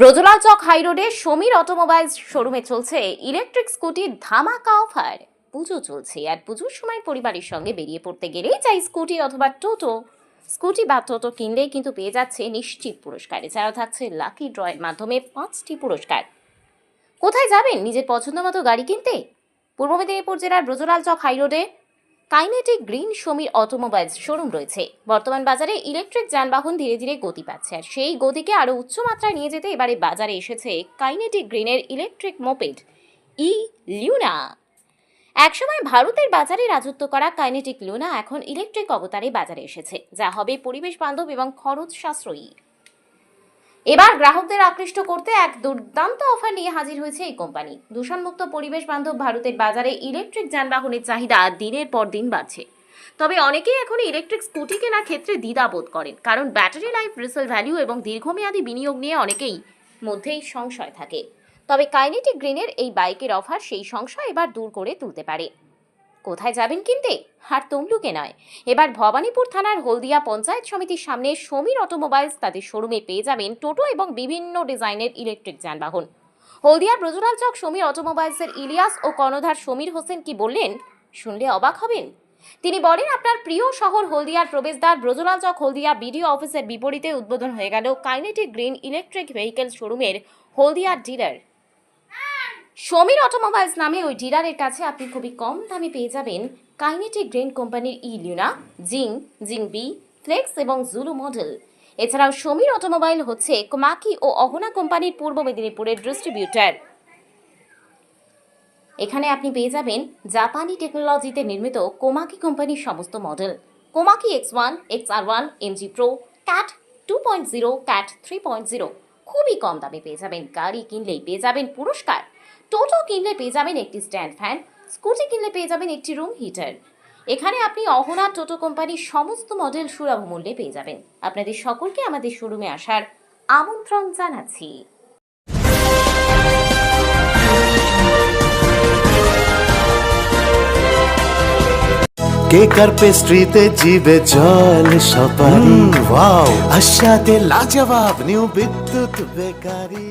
ব্রজলাল চক হাইরোডে সমীর অটোমোবাইলস শোরুমে চলছে ইলেকট্রিক স্কুটির ধামাকা অফার। পুজো চলছে আর পুজোর সময় পরিবারের সঙ্গে বেরিয়ে পড়তে গেলেই চাই স্কুটি অথবা টোটো। স্কুটি বা টোটো কিনলেই কিন্তু পেয়ে যাচ্ছে নিশ্চিত পুরস্কার। এছাড়াও থাকছে লাকি ড্রয়ের মাধ্যমে পাঁচটি পুরস্কার। কোথায় যাবেন নিজের পছন্দ মতো গাড়ি কিনতে? পূর্ব মেদিনীপুর জেলার Brajalal Chak হাইরোডে Kinetic Green Samir automobiles showroom রয়েছে। বর্তমান বাজারে ইলেকট্রিক যানবাহন ধীরে ধীরে গতি পাচ্ছে আর সেই গতিকে আরও উচ্চমাত্রায় নিয়ে যেতে এবারে বাজারে এসেছে কাইনেটিক গ্রিনের ইলেকট্রিক মোপেড ই লিউনা একসময় ভারতের বাজারে রাজত্ব করা কাইনেটিক লুনা এখন ইলেকট্রিক অবতারে বাজারে এসেছে, যা হবে পরিবেশ বান্ধব এবং খরচ সাশ্রয়ী। এবার গ্রাহকদের আকৃষ্ট করতে এক দুর্দান্ত অফার নিয়ে হাজির হয়েছে এই কোম্পানি। দূষণমুক্ত পরিবেশ বান্ধব ভারতের বাজারে ইলেকট্রিক যানবাহনের চাহিদা দিনের পর দিন বাড়ছে। তবে অনেকেই এখন ইলেকট্রিক স্কুটি কেনার ক্ষেত্রে দ্বিধাবোধ করেন, কারণ ব্যাটারি লাইফ রিসেল ভ্যালু এবং দীর্ঘমেয়াদী বিনিয়োগ নিয়ে অনেকেই মধ্যেই সংশয় থাকে। তবে কাইনেটিক গ্রিনের এই বাইকের অফার সেই সংশয় এবার দূর করে তুলতে পারে। কোথায় যাবেন কিনতে? আর তমলুকে নয়। এবার ভবানীপুর থানার হলদিয়া পঞ্চায়েত সমিতির সামনে সমীর অটোমোবাইলস তাদের শোরুমে পেয়ে যাবেন টোটো এবং বিভিন্ন ডিজাইনের ইলেকট্রিক যানবাহন। হলদিয়ার ব্রজলাল চক সমীর অটোমোবাইলসের ইলিয়াস ও কর্ণধার সমীর হোসেন কি বললেন? শুনলে অবাক হবেন। তিনি বলেন, আপনার প্রিয় শহর হলদিয়ার প্রবেশদ্বার ব্রজলাল চক হলদিয়া বিডিও অফিসের বিপরীতে উদ্বোধন হয়ে গেল কাইনেটিক গ্রিন ইলেকট্রিক ভেহিকেল শোরুমের হলদিয়ার ডিলার। সমীর অটোমোবাইলস নামে ওই ডিলারের কাছে আপনি খুবই কম দামে পেয়ে যাবেন কাইনেটিক গ্রেন কোম্পানির E Luna Zing Zing B flex এবং জুলু মডেল। এছাড়াও সমীর অটোমোবাইল হচ্ছে কোমাকি ও অহনা কোম্পানির পূর্ব মেদিনীপুরের ডিস্ট্রিবিউটার। এখানে আপনি পেয়ে যাবেন জাপানি টেকনোলজিতে নির্মিত কোমাকি কোম্পানির সমস্ত model. Komaki X one, X R one MG pro, cat two point zero, cat three point zero. খুবই কম দামে পেয়ে যাবেন, গাড়ি কিনলেই পেয়ে যাবেন পুরস্কার। টোটো কিনলে পেয়ে যাবেন একটি স্ট্যান্ড ফ্যান স্কুটি কিনলে পেয়ে যাবেন একটি রুম হিটার। এখানে আপনি অহনা টোটো কোম্পানির সমস্ত মডেল সুলভ মূল্যে পেয়ে যাবেন। আপনাদের সকলকে আমাদের শোরুমে আসার আমন্ত্রণ জানাচ্ছি। কেকার পেস্ট্রিতে জিবে জল সপারি? ওয়াও আশাতে লাজবাব new Bidyut bakery.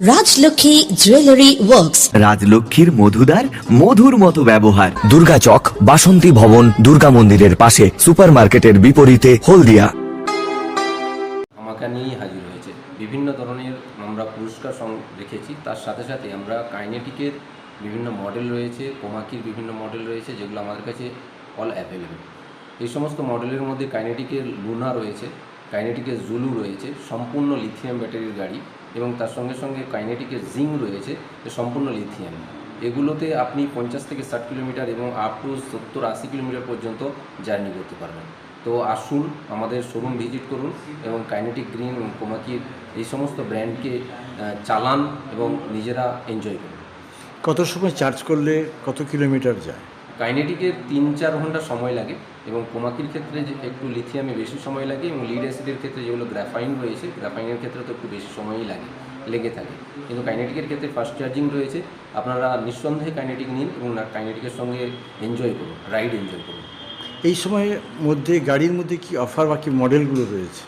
Rajlakshmi jewellery works রাজলক্ষ্মীর মধুদার মধুর মতো ব্যবহার। দুর্গা চক বাসন্তী ভবন দুর্গা মন্দিরের পাশে সুপারমার্কেটের বিপরীতে হলদিয়া। আমাকে নিয়েই হাজির হয়েছে। বিভিন্ন ধরনের আমরা পুরস্কার সং রেখেছি তার সাথে সাথে আমরা কাইনেটিকের বিভিন্ন মডেল রয়েছে কোমাকির বিভিন্ন মডেল রয়েছে যেগুলো আমাদের কাছে অল অ্যাভেলেবেল এই সমস্ত মডেলের মধ্যে কাইনেটিকের লুনা রয়েছে কাইনেটিকের জুলু রয়েছে সম্পূর্ণ লিথিয়াম ব্যাটারির গাড়ি। এবং তার সঙ্গে সঙ্গে কাইনেটিকের জিং রয়েছে, যে সম্পূর্ণ লিথিয়াম। এগুলোতে আপনি পঞ্চাশ থেকে ষাট কিলোমিটার এবং আপ টু সত্তর আশি কিলোমিটার পর্যন্ত জার্নি করতে পারবেন। তো আসুন, আমাদের শোরুম ভিজিট করুন এবং কাইনেটিক গ্রিন এবং কোমাকির এই সমস্ত ব্র্যান্ডকে চালান এবং নিজেরা এনজয় করুন। কত সময় চার্জ করলে কত কিলোমিটার যায়? কাইনেটিকের তিন চার ঘণ্টা সময় লাগে এবং কোমাকির ক্ষেত্রে যে একটু লিথিয়ামে বেশি সময় লাগে এবং লিড অ্যাসিডের ক্ষেত্রে যেগুলো গ্রাফাইন রয়েছে গ্রাফাইনের ক্ষেত্রে তো একটু বেশি সময়ই লাগে লেগে থাকে। কিন্তু কাইনেটিকের ক্ষেত্রে ফাস্ট চার্জিং রয়েছে আপনারা নিঃসন্দেহে কাইনেটিক নিন এবং না কাইনেটিকের সঙ্গে এনজয় করুন রাইড এনজয় করুন। এই সময়ের মধ্যে গাড়ির মধ্যে কি অফার বা কি মডেলগুলো রয়েছে?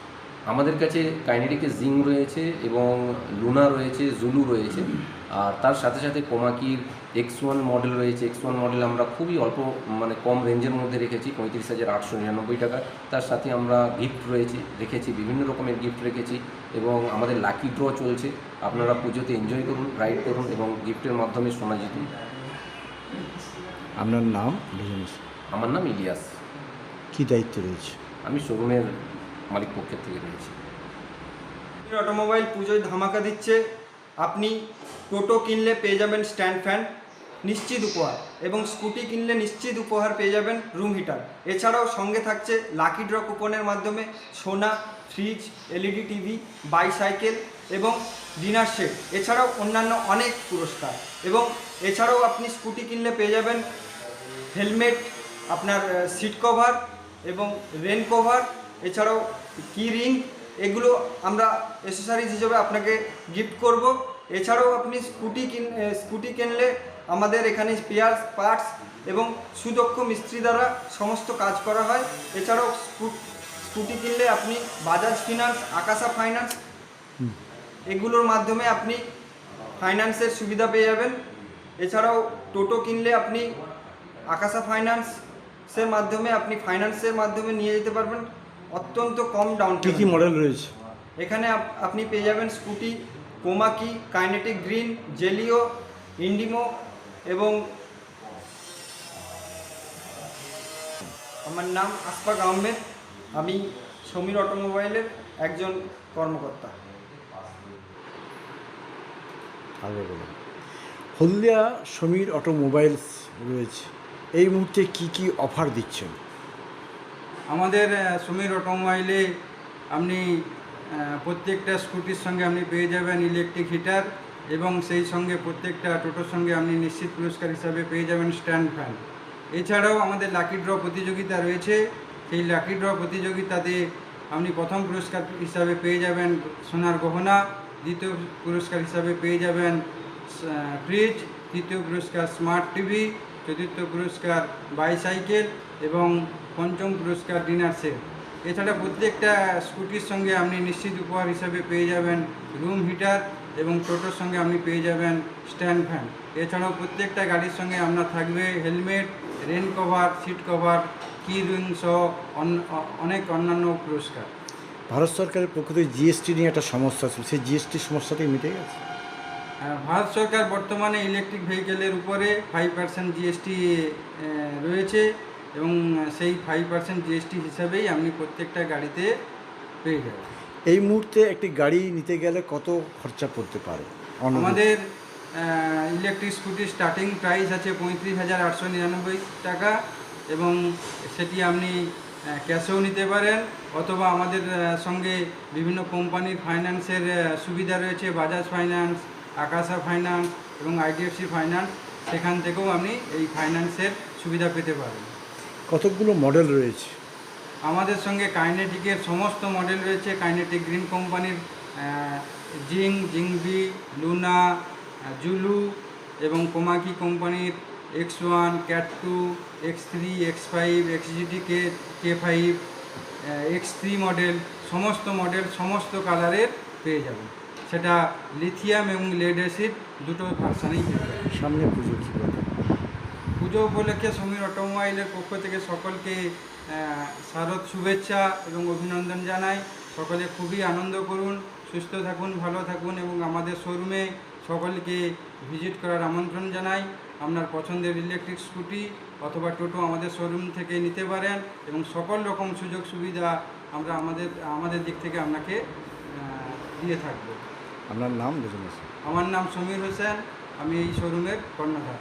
আমাদের কাছে কাইনেটিকের জিং রয়েছে এবং লুনা রয়েছে জুলু রয়েছে আর তার সাথে সাথে কোমাকির এক্স ওয়ান মডেল রয়েছে এক্স ওয়ান মডেল আমরা খুবই অল্প মানে কম রেঞ্জের মধ্যে রেখেছি পঁয়ত্রিশ হাজার আটশো নিরানব্বই টাকা। তার সাথে আমরা গিফট রয়েছে রেখেছি বিভিন্ন রকমের গিফট রেখেছি এবং আমাদের লাকি ড্র চলছে। আপনারা পুজোতে এনজয় করুন রাইড করুন এবং গিফটের মাধ্যমে সোনা জিতুন। আপনার নাম বিজনেস? আমার নাম ইলিয়াস। কি দায়িত্ব রয়েছে? আমি শোরুমের মালিক পক্ষের থেকে রয়েছি। অটোমোবাইল পুজোয় ধামাকা দিচ্ছে। আপনি টোটো কিনলে পেয়ে যাবেন স্ট্যান্ড ফ্যান। নিশ্চিত উপহার এবং স্কুটি কিনলে নিশ্চিত উপহার পেয়ে যাবেন রুম হিটার এছাড়াও সঙ্গে থাকছে লাকি ড্র কুপনের মাধ্যমে সোনা ফ্রিজ এলইডি টিভি বাইসাইকেল এবং ডিনার সেট এছাড়াও অন্যান্য অনেক পুরস্কার। এবং এছাড়াও আপনি স্কুটি কিনলে পেয়ে যাবেন হেলমেট আপনার সিট কভার এবং রেন কভার এছাড়াও কি রিং এগুলো আমরা এসেসারিজ হিসেবে আপনাকে গিফট করব। এছাড়াও আপনি স্কুটি কিন স্কুটি কিনলে আমাদের এখানে স্পেয়ার পার্টস এবং সুদক্ষ মিস্ত্রি দ্বারা সমস্ত কাজ করা হয়। এছাড়াও স্কু- স্কুটি কিনলে আপনি বাজাজ ফিনান্স আকাশা ফাইন্যান্স এগুলোর মাধ্যমে আপনি ফাইন্যান্সের সুবিধা পেয়ে যাবেন। এছাড়াও টোটো কিনলে আপনি আকাশা ফাইন্যান্সের মাধ্যমে আপনি ফাইন্যান্সের মাধ্যমে নিয়ে যেতে পারবেন। অত্যন্ত কম ডাউন কি কি মডেল রয়েছে? এখানে আপ- আপনি পেয়ে যাবেন scooty Komaki Kinetic Green Zelio ইন্ডিমো এবং আমার নাম আসফাক আহমেদ। আমি সমীর অটোমোবাইলের একজন কর্মকর্তা। আগে বলুন হলদিয়া সমীর অটোমোবাইলস রয়েছে। এই মুহূর্তে কি কি অফার দিচ্ছেন? আমাদের সমীর অটোমোবাইলে আপনি প্রত্যেকটা স্কুটির সঙ্গে আপনি পেয়ে যাবেন ইলেকট্রিক হিটার এবং সেই সঙ্গে প্রত্যেকটা টোটোর সঙ্গে আপনি নিশ্চিত পুরস্কার হিসাবে পেয়ে যাবেন স্ট্যান্ড ফ্যান। এছাড়াও আমাদের লাকি ড্র প্রতিযোগিতা রয়েছে। সেই লাকি ড্র প্রতিযোগিতাতে আপনি প্রথম পুরস্কার হিসাবে পেয়ে যাবেন সোনার গহনা, দ্বিতীয় পুরস্কার হিসাবে পেয়ে যাবেন ফ্রিজ, তৃতীয় পুরস্কার স্মার্ট টিভি, চতুর্থ পুরস্কার বাইসাইকেল এবং পঞ্চম পুরস্কার ডিনার সেট। এছাড়া প্রত্যেকটা স্কুটির সঙ্গে আপনি নিশ্চিত উপহার হিসাবে পেয়ে যাবেন রুম হিটার এবং টোটোর সঙ্গে আপনি পেয়ে যাবেন স্ট্যান্ড ফ্যান। এছাড়াও প্রত্যেকটা গাড়ির সঙ্গে আপনার থাকবে helmet rain cover seat cover key ring সহ অনেক অন্যান্য পুরস্কার। ভারত সরকারের পক্ষ থেকে জিএসটি নিয়ে একটা সমস্যা ছিল। সেই জিএসটি সমস্যাটাই মিটে গেছে। ভারত সরকার বর্তমানে ইলেকট্রিক ভেহিকেলের উপরে ফাইভ পার্সেন্ট জিএসটি রয়েছে এবং সেই ফাইভ পার্সেন্ট জিএসটি হিসাবেই আপনি প্রত্যেকটা গাড়িতে পেয়ে যাবেন। এই মুহূর্তে একটি গাড়ি নিতে গেলে কত খরচা পড়তে পারে? আমাদের ইলেকট্রিক স্কুটির স্টার্টিং প্রাইস আছে পঁয়ত্রিশ হাজার আটশো নিরানব্বই টাকা এবং সেটি আপনি ক্যাশেও নিতে পারেন অথবা আমাদের সঙ্গে বিভিন্ন কোম্পানির ফাইন্যান্সের সুবিধা রয়েছে বাজাজ ফাইন্যান্স আকাশা ফাইন্যান্স এবং আইডিএফসি ফাইন্যান্স সেখান থেকেও আপনি এই ফাইন্যান্সের সুবিধা পেতে পারেন। কতকগুলো মডেল রয়েছে? আমাদের সঙ্গে কাইনেটিকের সমস্ত মডেল রয়েছে। কাইনেটিক গ্রিন কোম্পানির জিং, জিংবি, লুনা জুলু এবং কোমাকি কোম্পানির X one, cat two, X three, X five, X GT K K five X three model, সমস্ত মডেল, সমস্ত কালারের পেয়ে যাবেন। সেটা লিথিয়াম এবং লেড অ্যাসিড দুটো ভার্সানেই সামনে পুজো পুজো উপলক্ষে সমীর অটোমোবাইলের পক্ষ থেকে সকলকে শারদ শুভেচ্ছা এবং অভিনন্দন জানাই। সকলে খুবই আনন্দ করুন সুস্থ থাকুন ভালো থাকুন এবং আমাদের শোরুমে সকলকে ভিজিট করার আমন্ত্রণ জানাই। আপনার পছন্দের ইলেকট্রিক স্কুটি অথবা টোটো আমাদের শোরুম থেকে নিতে পারেন এবং সকল রকম সুযোগ সুবিধা আমরা আমাদের আমাদের দিক থেকে আপনাকে দিয়ে থাকব। আপনার নাম আমার নাম সমীর হোসেন আমি এই শোরুমের কর্ণধার।